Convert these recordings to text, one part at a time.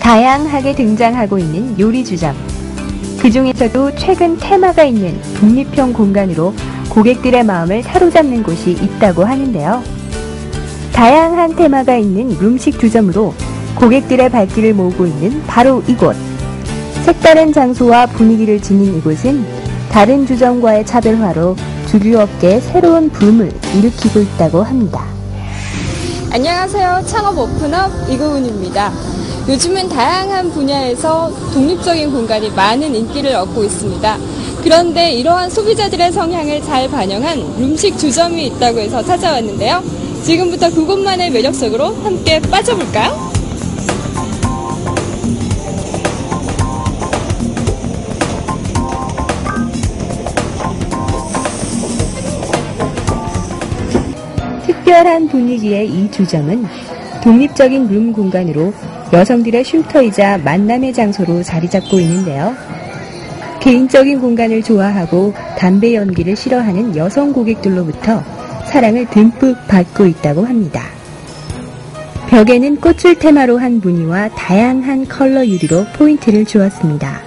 다양하게 등장하고 있는 요리 주점. 그 중에서도 최근 테마가 있는 독립형 공간으로 고객들의 마음을 사로잡는 곳이 있다고 하는데요. 다양한 테마가 있는 룸식 주점으로 고객들의 발길을 모으고 있는 바로 이곳. 색다른 장소와 분위기를 지닌 이곳은 다른 주점과의 차별화로 주류업계에 새로운 붐을 일으키고 있다고 합니다. 안녕하세요. 창업 오픈업 이고은입니다. 요즘은 다양한 분야에서 독립적인 공간이 많은 인기를 얻고 있습니다. 그런데 이러한 소비자들의 성향을 잘 반영한 룸식 주점이 있다고 해서 찾아왔는데요. 지금부터 그곳만의 매력 속으로 함께 빠져볼까요? 특별한 분위기의 이 주점은 독립적인 룸 공간으로 여성들의 쉼터이자 만남의 장소로 자리 잡고 있는데요. 개인적인 공간을 좋아하고 담배 연기를 싫어하는 여성 고객들로부터 사랑을 듬뿍 받고 있다고 합니다. 벽에는 꽃을 테마로 한 무늬와 다양한 컬러 유리로 포인트를 주었습니다.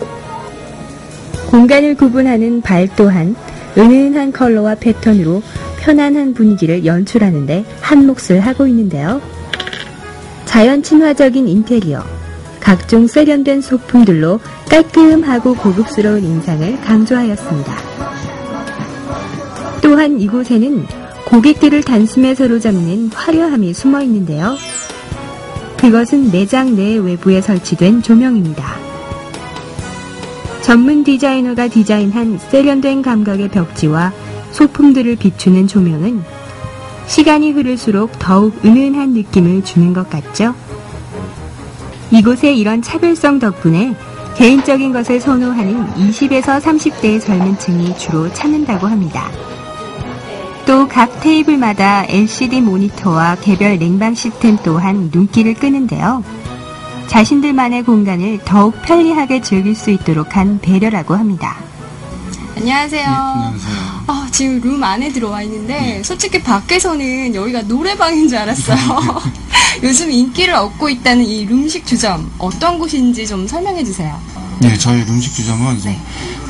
공간을 구분하는 발 또한 은은한 컬러와 패턴으로 편안한 분위기를 연출하는데 한몫을 하고 있는데요. 자연 친화적인 인테리어, 각종 세련된 소품들로 깔끔하고 고급스러운 인상을 강조하였습니다. 또한 이곳에는 고객들을 단숨에 사로잡는 화려함이 숨어 있는데요. 그것은 매장 내 외부에 설치된 조명입니다. 전문 디자이너가 디자인한 세련된 감각의 벽지와 소품들을 비추는 조명은 시간이 흐를수록 더욱 은은한 느낌을 주는 것 같죠? 이곳의 이런 차별성 덕분에 개인적인 것을 선호하는 20에서 30대의 젊은 층이 주로 찾는다고 합니다. 또 각 테이블마다 LCD 모니터와 개별 냉방 시스템 또한 눈길을 끄는데요. 자신들만의 공간을 더욱 편리하게 즐길 수 있도록 한 배려라고 합니다. 안녕하세요. 네, 안녕하세요. 아, 지금 룸 안에 들어와 있는데 솔직히 밖에서는 여기가 노래방인 줄 알았어요. 요즘 인기를 얻고 있다는 이 룸식 주점 어떤 곳인지 좀 설명해 주세요. 네, 저희 룸식 주점은 이제 네.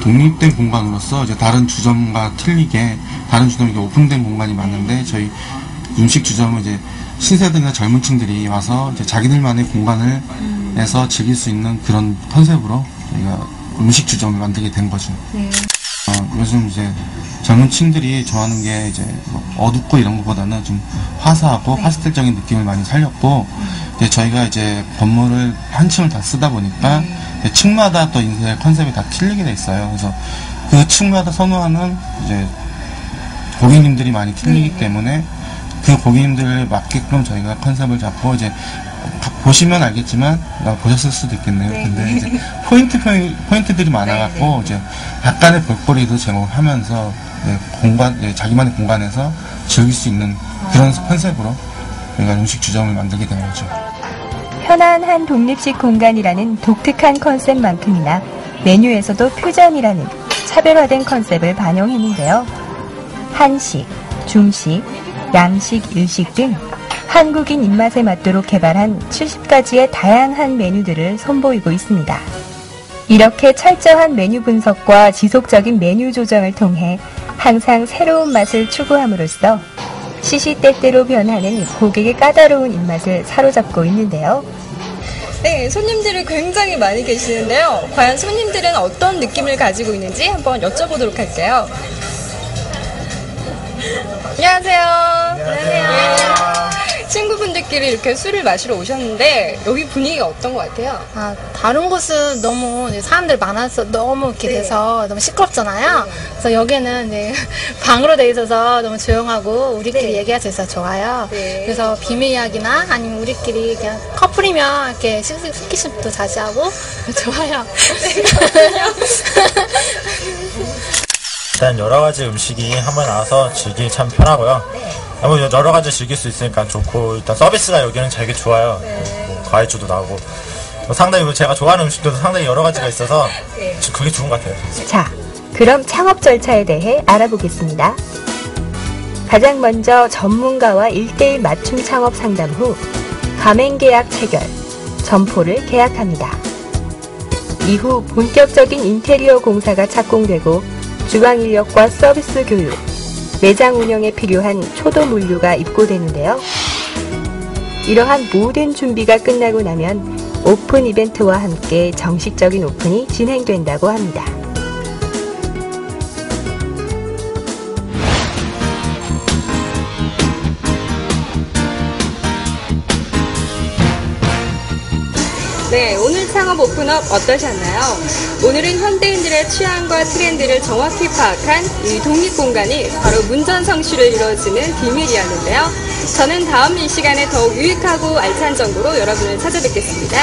독립된 공간으로서 이제 다른 주점과 틀리게 다른 주점이 오픈된 공간이 많은데 저희 룸식 주점은 이제 신세대나 젊은 층들이 와서 이제 자기들만의 공간을 내서 즐길 수 있는 그런 컨셉으로 저희가 음식 주점을 만들게 된 거죠. 네. 어, 요즘 이제 젊은 층들이 좋아하는 게 이제 뭐 어둡고 이런 것보다는 좀 화사하고 파스텔적인 느낌을 많이 살렸고 이제 저희가 이제 건물을 한 층을 다 쓰다 보니까 이제 층마다 또 인쇄 컨셉이 다 틀리게 돼 있어요. 그래서 그 층마다 선호하는 이제 고객님들이 많이 틀리기 때문에 그 고객님들을 맞게끔 저희가 컨셉을 잡고 이제 가- 보시면 알겠지만 나 보셨을 수도 있겠네요. 근데 이제 포인트 포인트들이 많아갖고 이제 약간의 볼거리도 제공하면서 네, 공간 네, 자기만의 공간에서 즐길 수 있는 그런 컨셉으로 저희가 음식 주점을 만들게 된 거죠. 편안한 독립식 공간이라는 독특한 컨셉만큼이나 메뉴에서도 퓨전이라는 차별화된 컨셉을 반영했는데요. 한식, 중식, 양식, 일식 등 한국인 입맛에 맞도록 개발한 70가지의 다양한 메뉴들을 선보이고 있습니다. 이렇게 철저한 메뉴 분석과 지속적인 메뉴 조정을 통해 항상 새로운 맛을 추구함으로써 시시때때로 변하는 고객의 까다로운 입맛을 사로잡고 있는데요. 네, 손님들이 굉장히 많이 계시는데요. 과연 손님들은 어떤 느낌을 가지고 있는지 한번 여쭤보도록 할게요. 안녕하세요. 안녕하세요. 친구분들끼리 이렇게 술을 마시러 오셨는데 여기 분위기가 어떤 것 같아요? 아, 다른 곳은 너무 사람들 많아서 너무 이렇게 네. 돼서 너무 시끄럽잖아요. 그래서 여기는 이제 방으로 돼 있어서 너무 조용하고 우리끼리 네. 얘기할 수 있어서 좋아요. 네. 그래서 비밀 이야기나 아니면 우리끼리 그냥 커플이면 이렇게 스- 스킨십도 자주 하고 좋아요. 일단 여러 가지 음식이 한번 나와서 즐기기 참 편하고요. 뭐 여러 가지 즐길 수 있으니까 좋고 일단 서비스가 여기는 되게 좋아요. 뭐 과일주도 나오고 뭐 상당히 뭐 제가 좋아하는 음식도 상당히 여러 가지가 있어서 그게 좋은 것 같아요. 자, 그럼 창업 절차에 대해 알아보겠습니다. 가장 먼저 전문가와 1대1 맞춤 창업 상담 후 가맹 계약 체결, 점포를 계약합니다. 이후 본격적인 인테리어 공사가 착공되고 주방 인력과 서비스 교육, 매장 운영에 필요한 초도 물류가 입고되는데요. 이러한 모든 준비가 끝나고 나면 오픈 이벤트와 함께 정식적인 오픈이 진행된다고 합니다. 네, 오늘 창업 오픈업 어떠셨나요? 오늘은 현대인들의 취향과 트렌드를 정확히 파악한 이 독립공간이 바로 문전성시를 이루어지는 비밀이었는데요. 저는 다음 이 시간에 더욱 유익하고 알찬 정보로 여러분을 찾아뵙겠습니다.